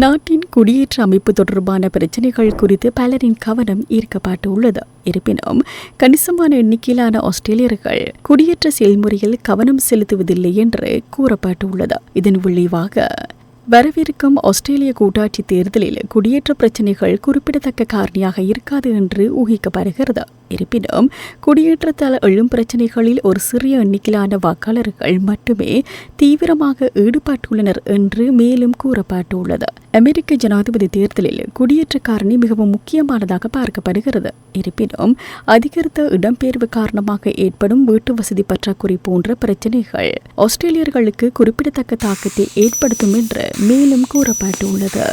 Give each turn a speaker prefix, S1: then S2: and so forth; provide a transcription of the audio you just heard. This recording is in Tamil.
S1: நாட்டின் குடியேற்ற அமைப்பு தொடர்பான பிரச்சினைகள் குறித்து பலரின் கவனம் ஈர்க்கப்பட்டு உள்ளது இருப்பினும் கணிசமான எண்ணிக்கையிலான ஆஸ்திரேலியர்கள் குடியேற்ற செயல்முறையில் கவனம் செலுத்துவதில்லை என்று கூறப்பட்டுள்ளது. இதன் விளைவாக வரவிருக்கும் ஆஸ்திரேலிய கூட்டாட்சி தேர்தலில் குடியேற்ற பிரச்சினைகள் குறிப்பிடத்தக்க காரணியாக இருக்காது என்று ஊகிக்கப்படுகிறது. இருப்பினும் குடியேற்றத்தால் எழும் பிரச்சினைகளில் ஒரு சிறிய எண்ணிக்கையிலான வாக்காளர்கள் மட்டுமே தீவிரமாக ஈடுபட்டுள்ளனர் என்று மேலும் கூறப்பட்டுள்ளது. அமெரிக்க ஜனாதிபதி தேர்தலில் குடியேற்ற காரணி மிகவும் முக்கியமானதாக பார்க்கப்படுகிறது. இருப்பினும் அதிகரித்த இடம்பெயர்வு காரணமாக ஏற்படும் வீட்டு வசதி பற்றாக்குறை போன்ற பிரச்சினைகள் ஆஸ்திரேலியர்களுக்கு குறிப்பிடத்தக்க தாக்கத்தை ஏற்படுத்தும் என்று மேலும் கூறப்பட்டுள்ளது.